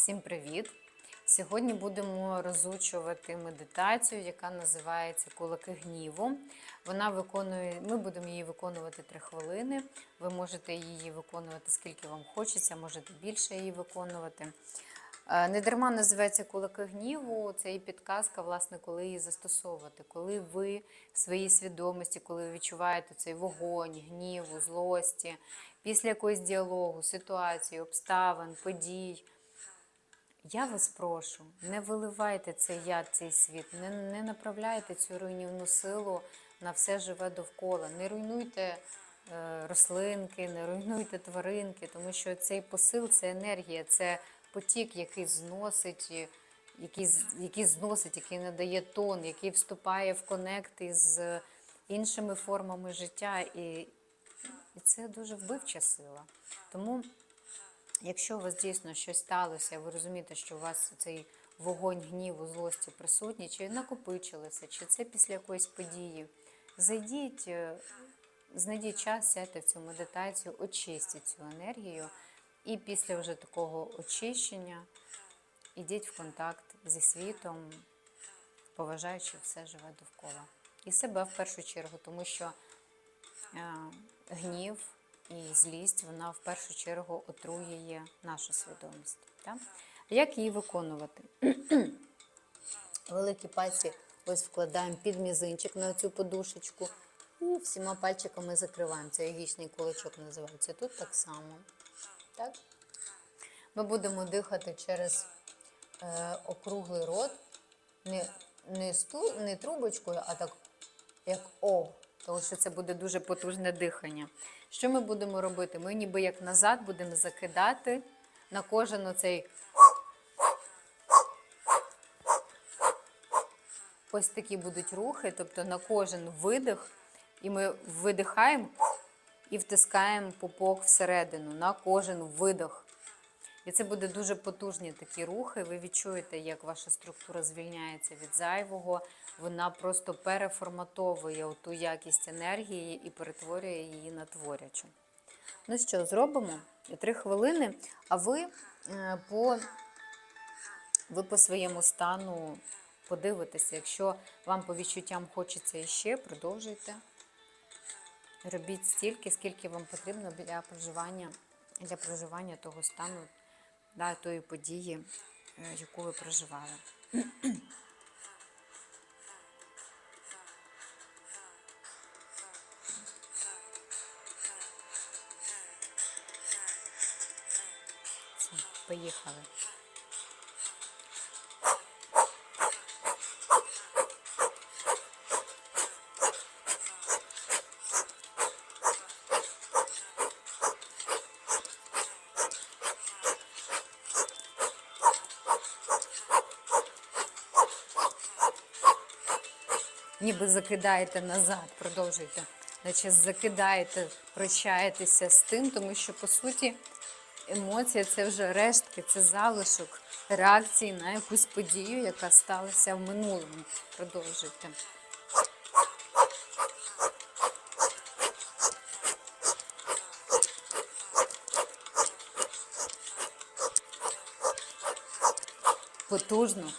Всім привіт! Сьогодні будемо розучувати медитацію, яка називається Кулаки гніву. Вона виконує, ми будемо її виконувати 3 хвилини. Ви можете її виконувати скільки вам хочеться, можете більше її виконувати. Е, Не дарма називається кулаки гніву. Це і підказка, власне, коли її застосовувати. Коли ви в своїй свідомості, коли ви відчуваєте цей вогонь, гніву, злості, після якогось діалогу, ситуації, обставин, подій. Я вас прошу, не виливайте цей яд, цей світ, не, не направляйте цю руйнівну силу на все живе довкола. Не руйнуйте е, рослинки, не руйнуйте тваринки, тому що цей посил це енергія, це потік, який зносить, який, який зносить, який надає тон, який вступає в конект із іншими формами життя. І, і це дуже вбивча сила. Тому Якщо у вас дійсно щось сталося, ви розумієте, що у вас цей вогонь гніву, злості присутній, чи накопичилося, чи це після якоїсь події, зайдіть, е, знайдіть час, сядьте в цю медитацію, очистіть цю енергію, і після вже такого очищення ідіть в контакт зі світом, поважаючи все живе довкола. І себе в першу чергу, тому що е, гнів і злість, вона в першу чергу отруює нашу свідомість. Так? Як її виконувати? Великі пальці ось вкладаємо під мізинчик на цю подушечку і всіма пальчиками закриваємо. Це ягічний кулачок називається. Тут так само. Так? Ми будемо дихати через е, округлий рот, не, не, сту, не трубочкою, а так як О. Тому що це буде дуже потужне дихання. Що ми будемо робити? Ми ніби як назад будемо закидати на кожен оцей. Ось такі будуть рухи, тобто на кожен видих, і ми видихаємо і втискаємо пупок всередину на кожен видих. І це буде дуже потужні такі рухи. Ви відчуєте, як ваша структура звільняється від зайвого. Вона просто переформатовує ту якість енергії і перетворює її на творячу. Ну що, зробимо? Три хвилини, а ви е, по, ви по своєму стану подивитеся. Якщо вам по відчуттям хочеться іще, продовжуйте. Робіть стільки, скільки вам потрібно для проживання, для проживання того стану, да, тої події, е, яку ви проживали. Поїхали. Ніби закидаєте назад, продовжуйте. Наче закидаєте, прощаєтеся з тим, тому що по суті емоція це вже рештки, це залишок реакції на якусь подію, яка сталася в минулому. Продовжуйте. Потужно.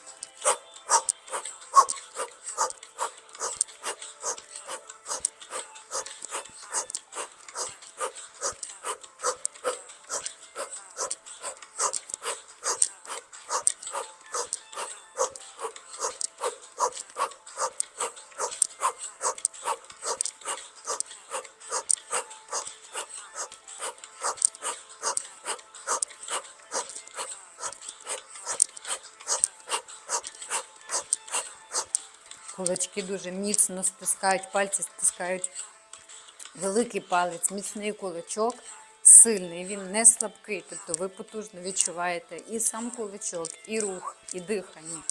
Кулачки дуже міцно стискають, пальці стискають великий палець, міцний кулачок, сильний, він не слабкий. Тобто ви потужно відчуваєте і сам кулачок, і рух, і дихання.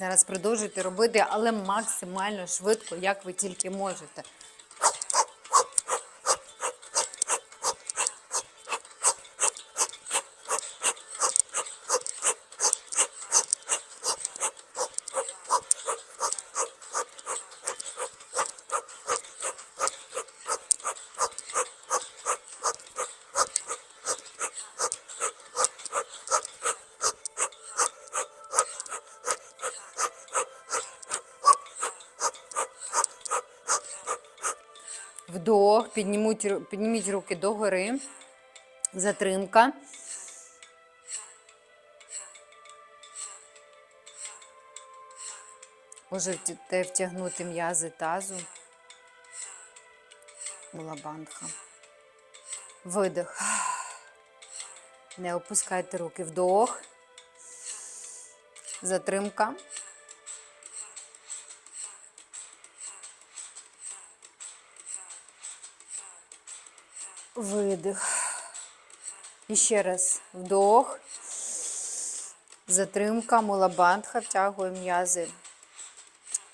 Зараз продовжуйте робити, але максимально швидко, як ви тільки можете. Вдох, піднімуть, підніміть руки догори. Затримка. Можете втягнути м'язи тазу. Мулабандха. Видих. Не опускайте руки. Вдох. Затримка. Видих. І ще раз вдох. Затримка, мулабандха, втягує м'язи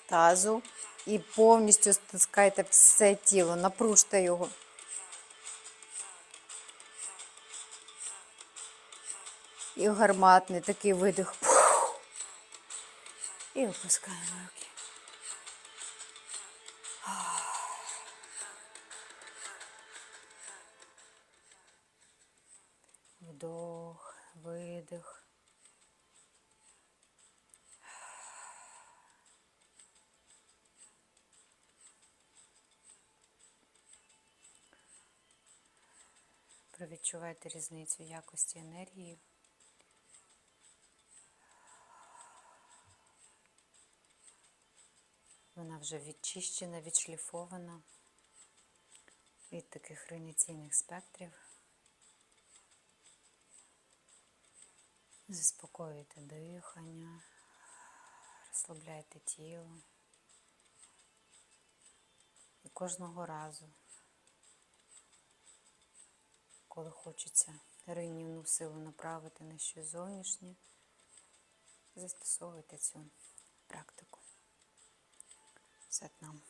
тазу. І повністю стискайте все тіло, напружте його. І гарматний такий видих. І опускаємо руки. Вдох, видих. Провідчувайте різницю якості енергії. Вона вже відчищена, відшліфована від таких реніційних спектрів. Заспокоюйте дихання, розслабляйте тіло. І кожного разу, коли хочеться руйнівну силу направити на щось зовнішнє, застосовуйте цю практику. Сетнам.